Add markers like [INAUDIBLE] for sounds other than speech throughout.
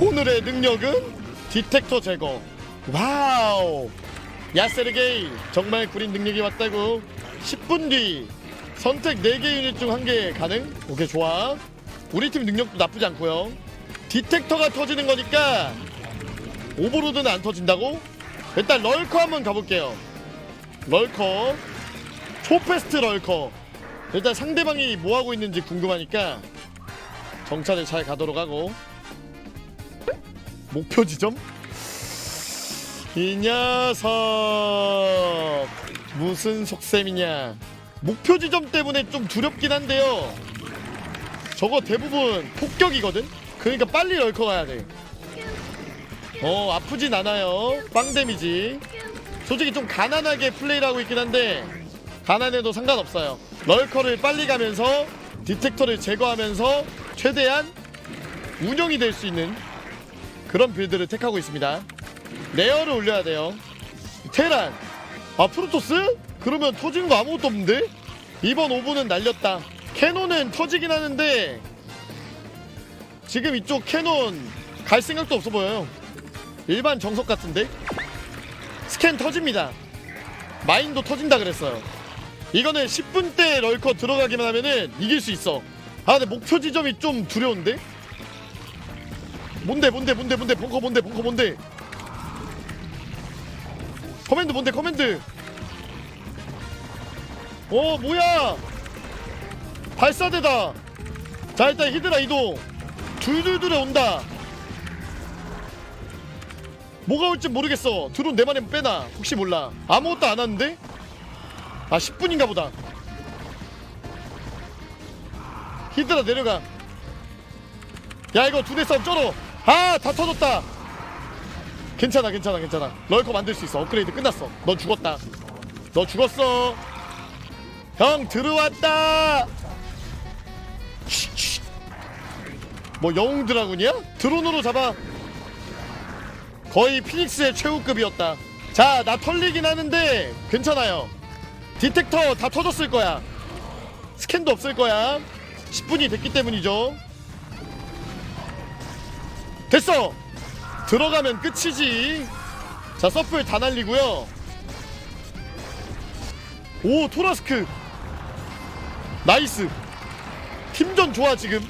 오늘의 능력은 디텍터 제거. 와우. 야세르게이 정말 구린 능력이 왔다고. 10분 뒤 선택 4개 유닛 중한개 가능. 오케이 좋아. 우리 팀 능력도 나쁘지 않고요. 디텍터가 터지는 거니까 오버로드는 안 터진다고? 일단 럴커 한번 가볼게요. 럴커 초페스트 럴커 일단 상대방이 뭐 하고 있는지 궁금하니까 정찰을 잘 가도록 하고 목표 지점? 이 녀석. 무슨 속셈이냐? 목표 지점 때문에 좀 두렵긴 한데요. 저거 대부분 폭격이거든? 그러니까 빨리 럴커 가야 돼어 아프진 않아요. 빵 데미지. 솔직히 좀 가난하게 플레이를 하고 있긴 한데 가난해도 상관없어요. 럴커를 빨리 가면서 디텍터를 제거하면서 최대한 운영이 될 수 있는 그런 빌드를 택하고 있습니다 레어를 올려야 돼요 테란 아 프로토스? 그러면 터지는 거 아무것도 없는데? 이번 오브는 날렸다 캐논은 터지긴 하는데 지금 이쪽 캐논 갈 생각도 없어 보여요 일반 정석 같은데? 스캔 터집니다 마인도 터진다 그랬어요 이거는 10분 때 럴커 들어가기만 하면은 이길 수 있어 아 근데 목표 지점이 좀 두려운데? 뭔데 뭔데 뭔데 뭔데? 벙커 뭔데 벙커 뭔데? 커맨드 뭔데 커맨드? 어 뭐야? 발사대다. 자 일단 히드라 이동. 둘둘둘에 온다. 뭐가 올지 모르겠어. 드론 내 말에 빼놔. 혹시 몰라. 아무것도 안 하는데? 아 10분인가 보다. 히드라 내려가. 야 이거 두대 싸움 쩔어 아 다 터졌다. 괜찮아 괜찮아 괜찮아. 럴커 만들 수 있어. 업그레이드 끝났어. 너 죽었다. 너 죽었어. 형 들어왔다. 뭐 영웅 드라군이야? 드론으로 잡아. 거의 피닉스의 최후급이었다. 자 나 털리긴 하는데 괜찮아요. 디텍터 다 터졌을 거야. 스캔도 없을 거야. 10분이 됐기 때문이죠 됐어. 들어가면 끝이지. 자 서플 다 날리고요. 오 토라스크. 나이스. 팀전 좋아 지금.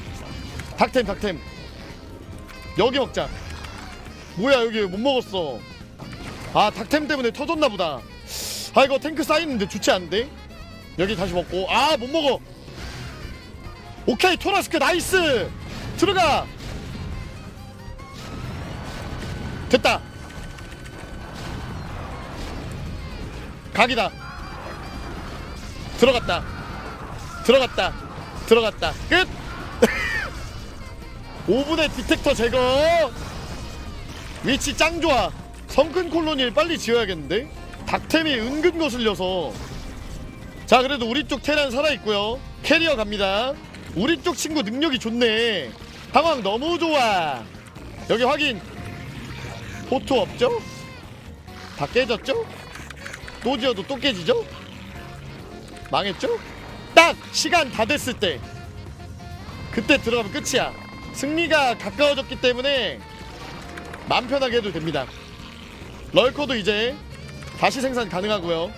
닥템 닥템. 여기 먹자. 뭐야 여기 못 먹었어. 아 닥템 때문에 터졌나 보다. 아 이거 탱크 쌓이는데 좋지 않은데? 여기 다시 먹고. 아 못 먹어. 오케이 토라스크 나이스. 들어가 됐다. 각이다. 들어갔다. 들어갔다. 들어갔다. 끝. [LAUGHS] 5분의 디텍터 제거. 위치 짱 좋아. 성큰 콜로니를 빨리 지어야겠는데? 닥템이 은근 거슬려서. 자 그래도 우리 쪽 테란 살아 있고요. 캐리어 갑니다. 우리 쪽 친구 능력이 좋네. 상황 너무 좋아. 여기 확인 포토 없죠? 다 깨졌죠? 또 지어도 또 깨지죠? 망했죠? 딱 시간 다 됐을 때 그때 들어가면 끝이야 승리가 가까워졌기 때문에 맘 편하게 해도 됩니다 럴커도 이제 다시 생산 가능하고요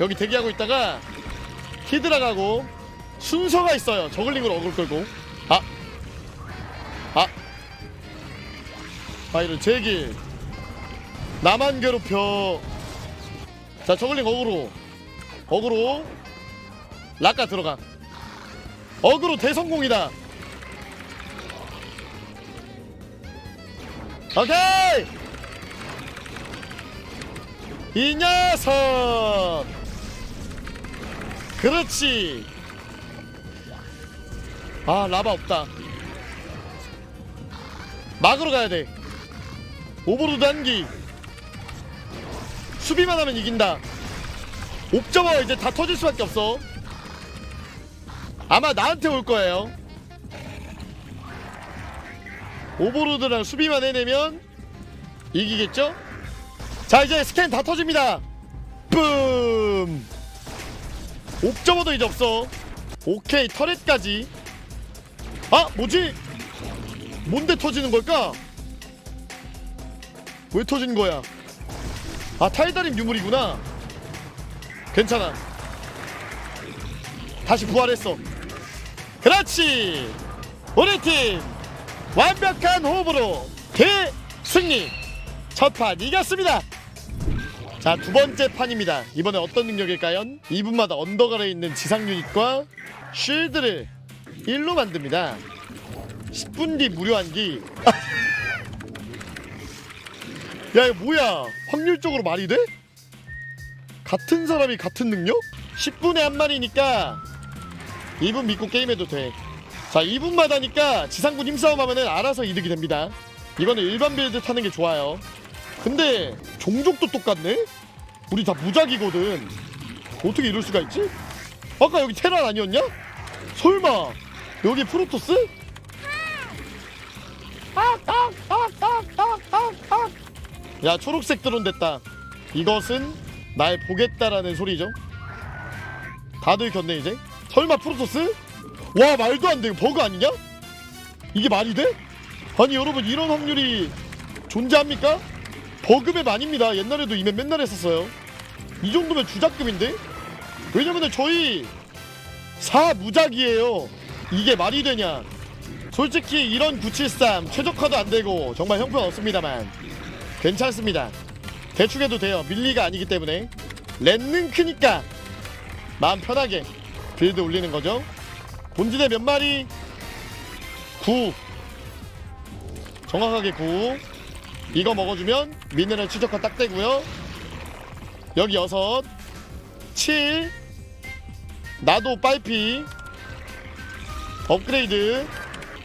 여기 대기하고 있다가 히드라 가고 순서가 있어요 저글링으로 어글 끌고 아 아. 아 이런 제길 나만 괴롭혀. 자 저글링 어그로. 어그로. 락가 들어가. 어그로 대성공이다. 오케이! 이 녀석! 그렇지. 아 라바 없다. 막으로 가야 돼 오버로드 한기. 수비만 하면 이긴다. 옵저버 이제 다 터질 수밖에 없어. 아마 나한테 올 거예요. 오버로드랑 수비만 해내면 이기겠죠? 자 이제 스캔 다 터집니다. 뿜 옵저버도 이제 없어. 오케이 터렛까지. 아 뭐지? 뭔데 터지는 걸까? 왜 터진 거야? 아 탈다림 유물이구나. 괜찮아. 다시 부활했어. 그렇지. 우리 팀 완벽한 호흡으로 대승리. 첫 판 이겼습니다. 자 두 번째 판입니다. 이번에 어떤 능력일까요? 2분마다 언덕 아래 있는 지상 유닛과 쉴드를 1로 만듭니다. 10분 뒤 무료 한기. [LAUGHS] 야 이거 뭐야? 확률적으로 말이 돼? 같은 사람이 같은 능력? 10분에 한 마리니까 2분 믿고 게임해도 돼. 자 2분마다니까 지상군 힘싸움 하면은 알아서 이득이 됩니다. 이거는 일반 빌드 타는 게 좋아요. 근데 종족도 똑같네? 우리 다 무작이거든. 어떻게 이럴 수가 있지? 아까 여기 테란 아니었냐? 설마 여기 프로토스? 야 초록색 드론 됐다. 이것은 날 보겠다라는 소리죠. 다들 겼네 이제. 설마 프로토스? 와 말도 안 돼. 이거 버그 아니냐? 이게 말이 돼? 아니 여러분 이런 확률이 존재합니까? 버그맵 아닙니다. 옛날에도 이맵 맨날 했었어요. 이 정도면 주작급인데? 왜냐면은 저희 사무작이에요. 이게 말이 되냐? 솔직히 이런 973 최적화도 안 되고 정말 형편없습니다만 괜찮습니다. 대충 해도 돼요. 밀리가 아니기 때문에 랜는 크니까 마음 편하게 빌드 올리는 거죠. 본진에 몇 마리? 9 정확하게 9 이거 먹어주면 미네랄 추적화 딱 되고요. 여기 6 7 나도 빨피 업그레이드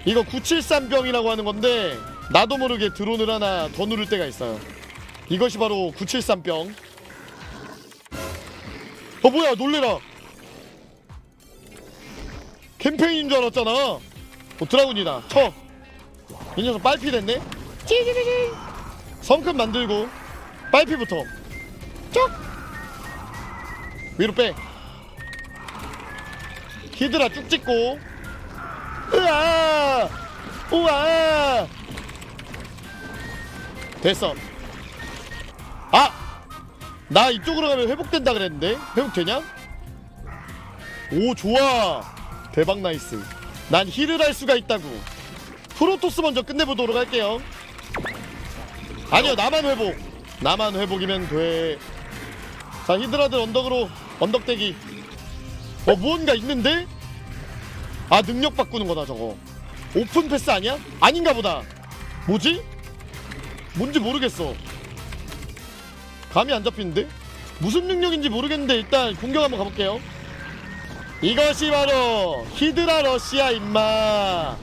이거 973병이라고 하는 건데 나도 모르게 드론을 하나 더 누를 때가 있어요. 이것이 바로 973병. 어 뭐야 놀래라. 캠페인인 줄 알았잖아. 어 드라군이다. 쳐이 녀석 빨피 됐네? 찌지지지. 성큼 만들고 빨피부터. 쩍! 위로 빼. 히드라 쭉 찍고. 으아! 우와 됐어. 아! 나 이쪽으로 가면 회복된다 그랬는데? 회복되냐? 오 좋아. 대박 나이스. 난 힐을 할 수가 있다고. 프로토스 먼저 끝내보도록 할게요. 아니요 나만 회복. 나만 회복이면 돼자 히드라들 언덕으로 언덕대기. 어 무언가 있는데? 아 능력 바꾸는 거다 저거. 오픈 패스 아니야? 아닌가 보다. 뭐지? 뭔지 모르겠어. 감이 안 잡히는데? 무슨 능력인지 모르겠는데 일단 공격 한번 가볼게요. 이것이 바로 히드라 러시아 임마.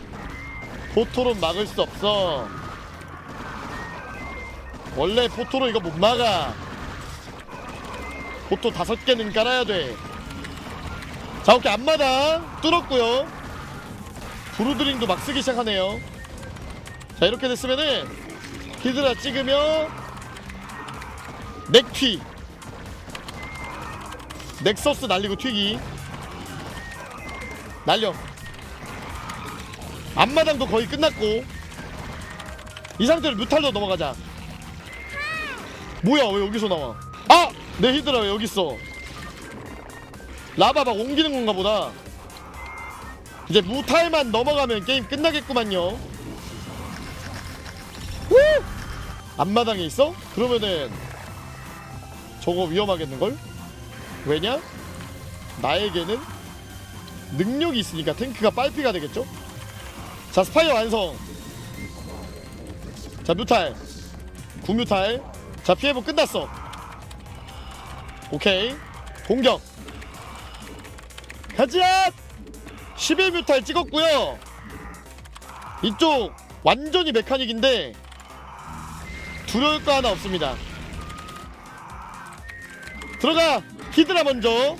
포토론 막을 수 없어. 원래 포토로 이거 못 막아. 포토 다섯 개는 깔아야 돼. 자 오케이. 앞마당 뚫었고요. 브루드링도 막 쓰기 시작하네요. 자 이렇게 됐으면은 히드라 찍으며 넥튀. 넥서스 날리고 튀기. 날려. 앞마당도 거의 끝났고. 이 상태로 뮤탈로 넘어가자. 뭐야 왜 여기서 나와? 아! 내 히드라 왜 여기 있어? 라바 막 옮기는 건가 보다. 이제 무탈만 넘어가면 게임 끝나겠구만요 앞마당에 있어? 그러면은 저거 위험하겠는걸? 왜냐? 나에게는 능력이 있으니까 탱크가 빨피가 되겠죠? 자 스파이어 완성 자 뮤탈 구뮤탈 자 피해보 끝났어 오케이 공격 가자 11뮤탈 찍었고요 이쪽 완전히 메카닉인데 두려울 거 하나 없습니다 들어가 히드라 먼저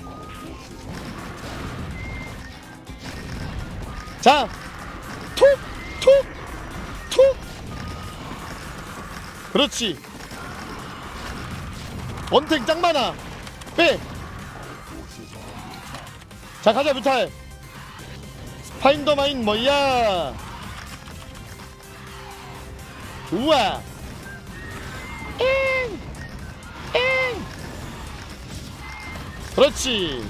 자 톡! 톡! 톡! 그렇지 원탱 짱 많아 빼! 자 가자 뮤탈 파인더마인 뭐야 좋아 그렇지.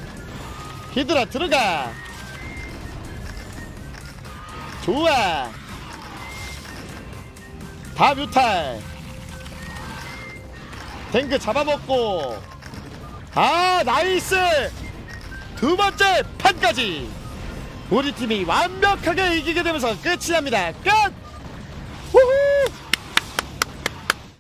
히드라 들어가. 좋아. 다 뮤탈. 탱크 잡아먹고. 아 나이스! 두 번째 판까지. 우리 팀이 완벽하게 이기게 되면서 끝이 납니다. 끝